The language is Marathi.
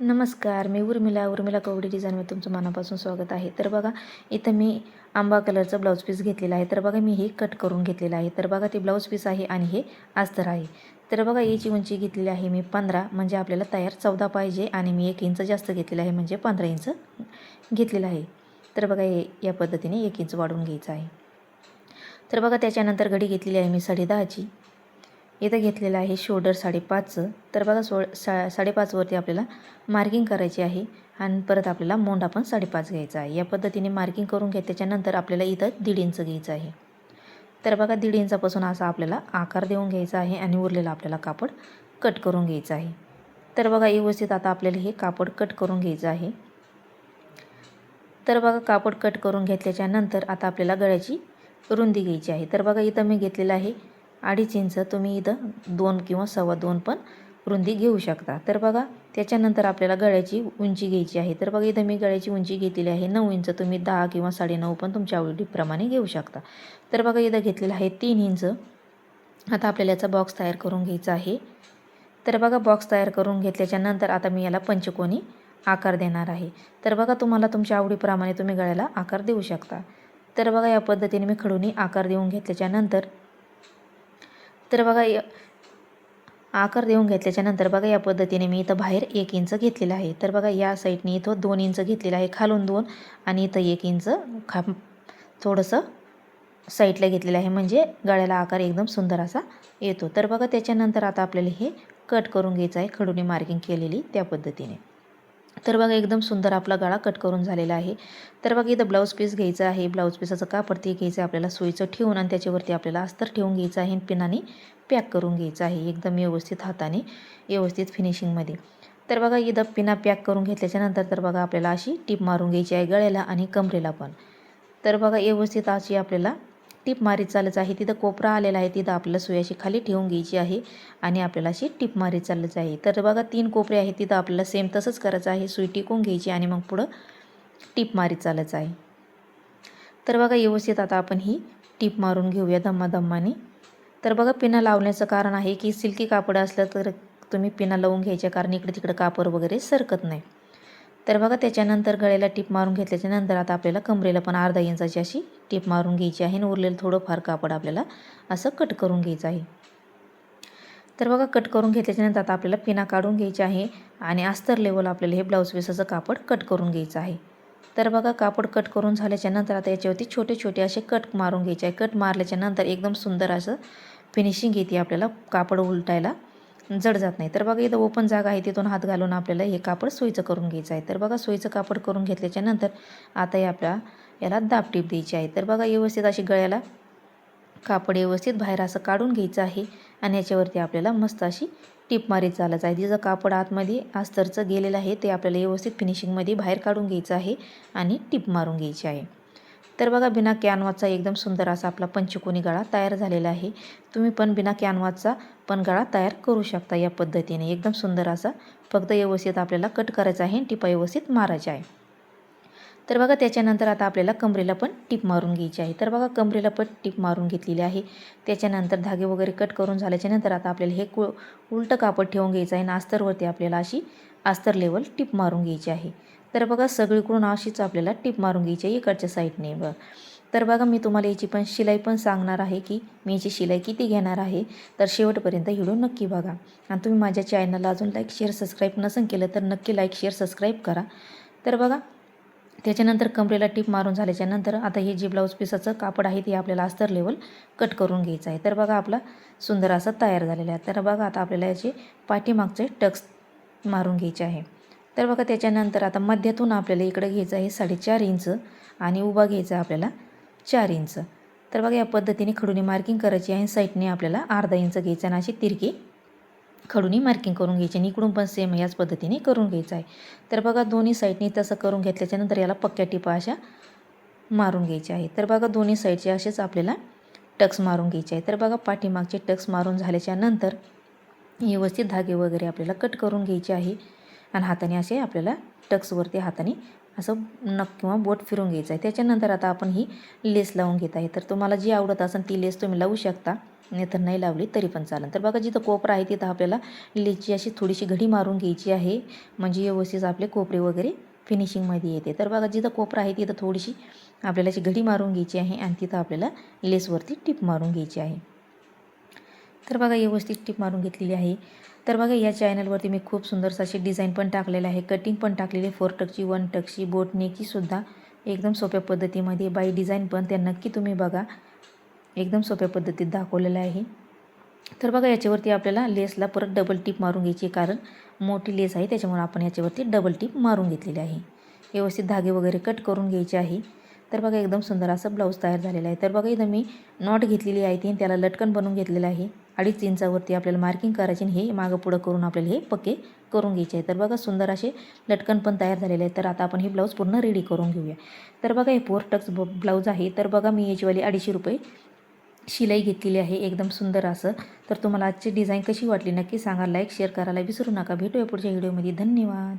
नमस्कार मी उर्मिला उर्मिला कवडी डिझाईनमध्ये तुमचं मनापासून स्वागत आहे. तर बघा इथं मी आंबा कलरचं ब्लाऊज पीस घेतलेलं आहे. तर बघा मी हे कट करून घेतलेलं आहे. तर बघा ते ब्लाऊज पीस आहे आणि हे अस्तर आहे. तर बघा याची उंची घेतलेली आहे मी पंधरा म्हणजे आपल्याला तयार चौदा पाहिजे आणि मी एक इंच जास्त घेतलेलं आहे म्हणजे पंधरा इंच घेतलेलं आहे. तर बघा हे या पद्धतीने एक इंच वाढवून घ्यायचं आहे. तर बघा त्याच्यानंतर घडी घेतलेली आहे मी साडे दहाची. इथं घेतलेलं आहे शोल्डर साडेपाचचं तर बघा सो सा साडेपाचवरती आपल्याला मार्किंग करायची आहे. आणि परत आपल्याला मोंडा पण साडेपाच घ्यायचा आहे. या पद्धतीने मार्किंग करून घ्या त्याच्यानंतर आपल्याला इथं दीड इंच घ्यायचं आहे. तर बघा दीड इंचापासून असा आपल्याला आकार देऊन घ्यायचा आहे आणि उरलेला आपल्याला कापड कट करून घ्यायचं आहे. तर बघा व्यवस्थित आता आपल्याला हे कापड कट करून घ्यायचं आहे. तर बघा कापड कट करून घेतल्याच्यानंतर आता आपल्याला गळ्याची रुंदी घ्यायची आहे. तर बघा इथं मी घेतलेलं आहे अडीच इंच तुम्ही इथं दोन किंवा सव्वा दोन पण रुंदी घेऊ शकता. तर बघा त्याच्यानंतर आपल्याला गळ्याची उंची घ्यायची आहे. तर बघा इथं मी गळ्याची उंची घेतलेली आहे. नऊ इंच तुम्ही दहा किंवा साडेनऊ पण तुमच्या आवडीप्रमाणे घेऊ शकता. तर बघा इथं घेतलेलं आहे तीन इंच. आता आपल्याला याचा बॉक्स तयार करून घ्यायचा आहे. तर बघा बॉक्स तयार करून घेतल्याच्यानंतर आता मी याला पंचकोनी आकार देणार आहे. तर बघा तुम्हाला तुमच्या आवडीप्रमाणे तुम्ही गळ्याला आकार देऊ शकता. तर बघा या पद्धतीने मी खडूनी आकार देऊन घेतल्याच्यानंतर तर बघा आकार देऊन घेतल्याच्यानंतर बघा या पद्धतीने मी इथं बाहेर एक इंच घेतलेलं आहे. तर बघा या साईडने इथं दोन इंच घेतलेलं आहे खालून दोन आणि इथं एक इंच खा थोडंसं साईडला घेतलेलं आहे. म्हणजे गळ्याला आकार एकदम सुंदर असा येतो. तर बघा त्याच्यानंतर आता आपल्याला हे कट करून घ्यायचं आहे. खडूने मार्किंग केलेली त्या पद्धतीने. तर बघा एकदम सुंदर आपला गळा कट करून झालेला आहे. तर बघा इथं ब्लाऊज पीस घ्यायचा आहे. ब्लाऊज पीसाचं कापडती घ्यायचं आहे आपल्याला सोयीचं ठेवून आणि त्याच्यावरती आपल्याला अस्तर ठेवून घ्यायचं आहे पिनाने पॅक करून घ्यायचं आहे एकदम व्यवस्थित हाताने व्यवस्थित फिनिशिंगमध्ये तर बघा इथं पिना पॅक करून घेतल्याच्यानंतर तर बघा आपल्याला अशी टीप मारून घ्यायची आहे गळ्याला आणि कमरेला पण. तर बघा व्यवस्थित अशी आपल्याला टीप मारीत चालच आहे. तिथं कोपरा आलेला आहे. तिथं आपल्याला सुयाशी खाली ठेवून घ्यायची आहे आणि आपल्याला अशी टीप मारीत चालच आहे. तर बघा तीन कोपरे आहेत. तिथं आपल्याला सेम तसंच करायचं आहे. सुई टिकून घ्यायची आणि मग पुढं टीप मारीत चालच आहे. तर बघा व्यवस्थित आता आपण ही टीप मारून घेऊया धम्माधम्माने. तर बघा पिना लावण्याचं कारण आहे की सिल्की कापड असलं तर तुम्ही पिना लावून घ्यायच्या कारण इकडे तिकडे कापड वगैरे सरकत नाही. तर बघा त्याच्यानंतर गळ्याला टीप मारून घेतल्याच्यानंतर आता आपल्याला कमरेला पण अर्धा इंचाची अशी टीप मारून घ्यायची आहे आणि उरलेलं थोडंफार कापड आपल्याला असं कट करून घ्यायचं आहे. तर बघा कट करून घेतल्याच्यानंतर आता आपल्याला पिना काढून घ्यायची आहे आणि अस्तर लेवल आपल्याला हे ब्लाऊज पीसाचं कापड कट करून घ्यायचं आहे. तर बघा कापड कट करून झाल्याच्यानंतर आता याच्यावरती छोटे छोटे असे कट मारून घ्यायचे आहे. कट मारल्याच्यानंतर एकदम सुंदर असं फिनिशिंग येते आपल्याला कापड उलटायला. जड जात नाही. तर बघा इथं ओपन जागा आहे तिथून हात घालून आपल्याला हे कापड सोयीचं करून घ्यायचं आहे. तर बघा सोयीचं कापड करून घेतल्याच्यानंतर आता हे आपल्या याला दाब टीप द्यायची आहे. तर बघा व्यवस्थित अशी गळ्याला कापड व्यवस्थित बाहेर असं काढून घ्यायचं आहे आणि याच्यावरती आपल्याला मस्त अशी टीप मारीत चालायचं आहे. तिचं कापड आतमध्ये अस्तरचं गेलेलं आहे ते आपल्याला व्यवस्थित फिनिशिंगमध्ये बाहेर काढून घ्यायचं आहे आणि टीप मारून घ्यायची आहे. तर बघा बिना कॅनवाचा एकदम सुंदर असा आपला पंचकोनी गळा तयार झालेला आहे. तुम्ही पण बिना कॅनवाचा पण गळा तयार करू शकता या पद्धतीने. एकदम सुंदर असा फक्त व्यवस्थित आपल्याला कट करायचा आहे टिपा व्यवस्थित मारायचा आहे. तर बघा त्याच्यानंतर आता आपल्याला कमरेला पण टीप मारून घ्यायची आहे. तर बघा कमरेला पण टीप मारून घेतलेली आहे. त्याच्यानंतर धागे वगैरे कट करून झाल्याच्यानंतर आता आपल्याला हे कु उलटं कापड ठेवून घ्यायचं आहे. नास्तरवरती आपल्याला अशी अस्तर लेवल टिप मारून घ्यायची आहे. तर बघा सगळीकडून अशीच आपल्याला टिप मारून घ्यायची आहे इकडच्या साईडने बघ. तर बघा मी तुम्हाला याची पण शिलाई पण सांगणार आहे की मी याची शिलाई किती घेणार आहे. तर शेवटपर्यंत व्हिडिओ नक्की बघा. आणि तुम्ही माझ्या चॅनलला अजून लाईक शेअर सबस्क्राईब नसेल केलं तर नक्की लाईक शेअर सबस्क्राईब करा. तर बघा त्याच्यानंतर कमरेला टिप मारून झाल्याच्यानंतर आता हे जे ब्लाऊज पिसाचं कापड आहे ते आपल्याला अस्तर लेवल कट करून घ्यायचं आहे. तर बघा आपला सुंदर असं तयार झालेला आहे. तर बघा आता आपल्याला याचे पाठीमागचे टक्स मारून घ्यायचे आहे. तर बघा त्याच्यानंतर आता मध्यातून आपल्याला इकडं घ्यायचं आहे साडेचार इंच आणि उभा घ्यायचा आहे आपल्याला चार इंच. तर बघा या पद्धतीने खडूनी मार्किंग करायची आहे साईडने आपल्याला अर्धा इंच घ्यायचं आणि अशी तिरकी खडूनी मार्किंग करून घ्यायची आणि इकडून पण सेम याच पद्धतीने करून घ्यायचं आहे. तर बघा दोन्ही साईडनी तसं करून घेतल्याच्यानंतर याला पक्क्या टिपा अशा मारून घ्यायच्या आहे तर बघा दोन्ही साईडचे असेच आपल्याला टक्स मारून घ्यायचे आहे तर बघा पाठीमागचे टक्स मारून झाल्याच्यानंतर व्यवस्थित धागे वगैरे आपल्याला कट करून घ्यायचे आहे. आणि हाताने असे आपल्याला टक्सवरती हाताने असं नक किंवा बोट फिरून घ्यायचं आहे. त्याच्यानंतर आता आपण ही लेस लावून घेत आहे. तर तुम्हाला जी आवडत असेल ती लेस तुम्ही लावू शकता. नाहीतर नाही लावली तरी पण चालेल. तर बघा जिथं कोपरा आहे तिथं आपल्याला लेसची अशी थोडीशी घडी मारून घ्यायची आहे. म्हणजे व्यवस्थित आपले कोपरे वगैरे फिनिशिंगमध्ये येते. तर बघा जिथं कोपरा आहे तिथं थोडीशी आपल्याला अशी घडी मारून घ्यायची आहे. आणि तिथं आपल्याला लेसवरती टिप मारून घ्यायची आहे. तर बघा व्यवस्थित टीप मारून घेतलेली आहे. तर बघा या चॅनलवरती मी खूप सुंदरसा अशी डिझाईन पण टाकलेलं आहे. कटिंग पण टाकलेली फोर टकची वन टकची बोटनेची सुद्धा एकदम सोप्या पद्धतीमध्ये बाई डिझाईन पण त्या नक्की तुम्ही बघा. एकदम सोप्या पद्धतीत दाखवलेलं आहे. तर बघा याच्यावरती आपल्याला लेसला परत डबल टीप मारून घ्यायची कारण मोठी लेस आहे त्याच्यामुळे आपण याच्यावरती डबल टीप मारून घेतलेली आहे. व्यवस्थित धागे वगैरे कट करून घ्यायचे आहे. तर बघा एकदम सुंदर असं ब्लाऊज तयार झालेला आहे. तर बघा इथं मी नॉट घेतलेली आहे ती त्याला लटकन बनवून घेतलेलं आहे. अडीच इंचावरती आपल्याला मार्किंग करायची आणि हे मागं पुढं करून आपल्याला हे पक्के करून घ्यायचे आहे. तर बघा सुंदर असे लटकन पण तयार झालेले आहे. तर आता आपण हे ब्लाऊज पूर्ण रेडी करून घेऊया. तर बघा हे फोर टक्स ब ब्लाऊज आहे. तर बघा मी याचीवाली अडीचशे रुपये शिलाई घेतलेली आहे. एकदम सुंदर असं. तर तुम्हाला आजची डिझाईन कशी वाटली नक्की सांगा. लाईक शेअर करायला विसरू नका. भेटूया पुढच्या व्हिडिओमध्ये धन्यवाद.